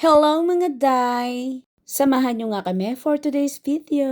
Hello mga day! Samahan nyo nga kami for today's video.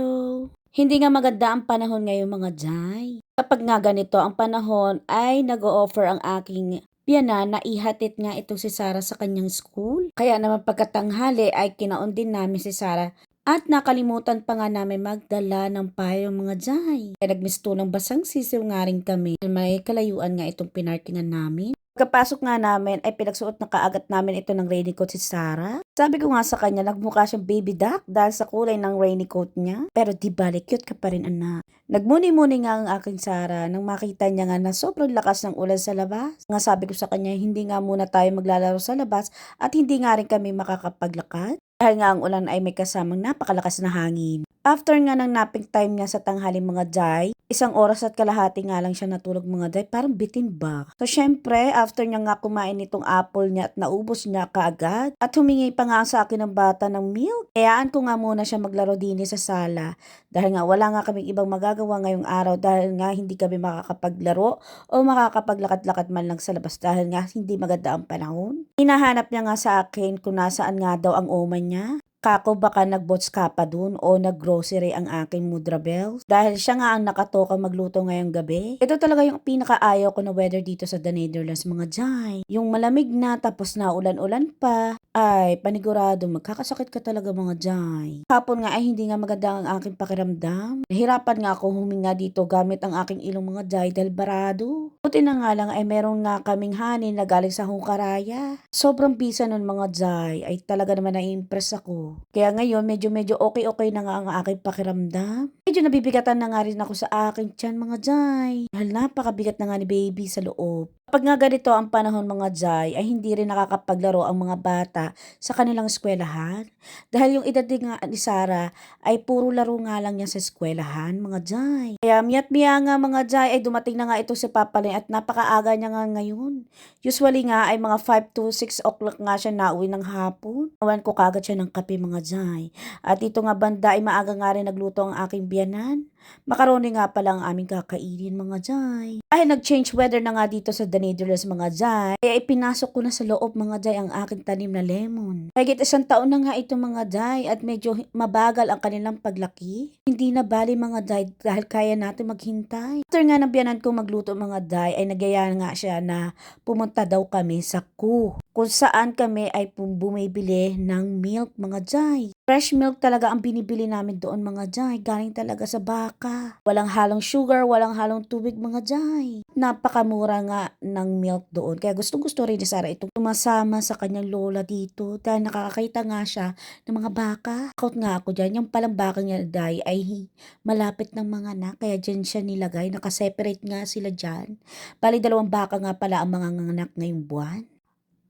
Hindi nga maganda ang panahon ngayon mga day. Kapag nga ganito ang panahon ay nag-o-offer ang aking biyanan na ihatid nga ito si Sarah sa kanyang school. Kaya naman pagkatanghali ay kinaon din namin si Sarah at nakalimutan pa nga namin magdala ng payo mga jay. Kaya nagmisto ng basang sisiw nga rin kami. May kalayuan nga itong pinarkingan namin. Pagkapasok nga namin ay pinagsuot na kaagat namin ito ng raincoat si Sarah. Sabi ko nga sa kanya, nagmukha siyang baby duck dahil sa kulay ng raincoat niya. Pero di balik, cute ka pa rin anak. Nagmuni-muni nga ang aking Sarah nang makita niya nga na sobrang lakas ng ulan sa labas. Nga sabi ko sa kanya, hindi nga muna tayo maglalaro sa labas at hindi nga rin kami makakapaglakad. Dahil nga ang ulan ay may kasamang napakalakas na hangin. After nga ng napping time niya sa tanghali mga jay, isang oras at kalahati nga lang siya natulog mga jay, parang bitin ba? So syempre, after niya nga kumain itong apple niya at naubos niya kaagad, at humingi pa nga sa akin ng bata ng milk, kayaan ko nga muna siya maglaro din sa sala. Dahil nga wala nga kaming ibang magagawa ngayong araw dahil nga hindi kami makakapaglaro o makakapaglakad-lakad man lang sa labas dahil nga hindi maganda ang panahon. Hinahanap niya nga sa akin kung nasaan nga daw ang oman niya. Kako baka nagbots ka pa dun o naggrocery ang aking mudra bells dahil siya nga ang nakatoka magluto ngayong gabi. Ito talaga yung pinakaayaw ko na weather dito sa The Netherlands mga jay. Yung malamig na tapos na ulan-ulan pa ay panigurado magkakasakit ka talaga mga jay. Hapon nga ay hindi nga maganda ang aking pakiramdam. Nahirapan nga ako huminga dito gamit ang aking ilong mga jay dahil barado. Buti na nga lang ay meron nga kaming hanin na galing sa Hunkaraya. Sobrang bisa nun mga jay ay talaga naman na-impress ako. Kaya ngayon, medyo-medyo okay-okay na nga ang aking pakiramdam. Medyo nabibigatan na nga rin ako sa aking tiyan mga jay. Dahil napakabigat na nga ni baby sa loob. Kapag nga ganito ang panahon mga jay, ay hindi rin nakakapaglaro ang mga bata sa kanilang eskwelahan. Dahil yung edad nga ni Sarah ay puro laro nga lang niya sa eskwelahan mga jay. Kaya miyat miya nga mga jay ay dumating na nga ito si Papa Lin at napakaaga niya nga ngayon. Usually nga ay mga 5 to 6 o'clock nga siya nauwi ng hapon. Nawan ko kagad siya ng kape mga jay. At ito nga banda ay maaga nga rin nagluto ang aking biyanan. Makaroni nga pala ang aming kakainin mga jay. Dahil nag-change weather na nga dito sa Netherlands mga jay, kaya ipinasok ko na sa loob mga jay ang aking tanim na lemon. Higit isang taon na nga ito mga jay at medyo mabagal ang kanilang paglaki. Hindi na bali mga jay dahil kaya natin maghintay. After nga ng biyanan ko magluto mga jay ay nagyaya nga siya na pumunta daw kami sa ku kung saan kami ay bumibili ng milk mga jay. Fresh milk talaga ang binibili namin doon mga jay. Galing talaga sa baka. Walang halong sugar, walang halong tubig mga jay. Napakamura nga ng milk doon. Kaya gustong gusto rin ni Sarah itong tumasama sa kanyang lola dito. Dahil nakakakita nga siya ng mga baka. Kaut nga ako dyan. Yung palang baka niya day ay malapit ng mga anak. Kaya dyan siya nilagay. Nakaseparate nga sila dyan. Bali dalawang baka nga pala ang mga anak ngayong buwan.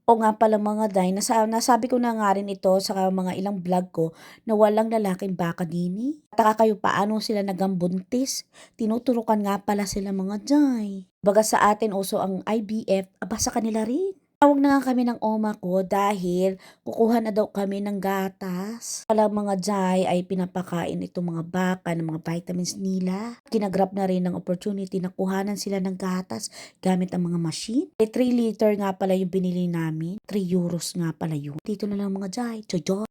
O nga pala mga day, nasa, nasabi ko na nga rin ito sa mga ilang vlog ko na walang lalaking baka dini. Taka kayo paano sila nagambuntis. Tinuturukan nga pala sila mga day. Baga sa atin uso ang IBF, aba sa kanila rin. Tawag na nga kami ng oma ko dahil kukuha na daw kami ng gatas. Pala mga jay ay pinapakain itong mga baka ng mga vitamins nila. Kinagrab na rin ng opportunity na kuhanan sila ng gatas gamit ang mga machine. Eh, 3 liter nga pala yung binili namin. 3 euros nga pala yun. Dito na lang mga jay. Jojo.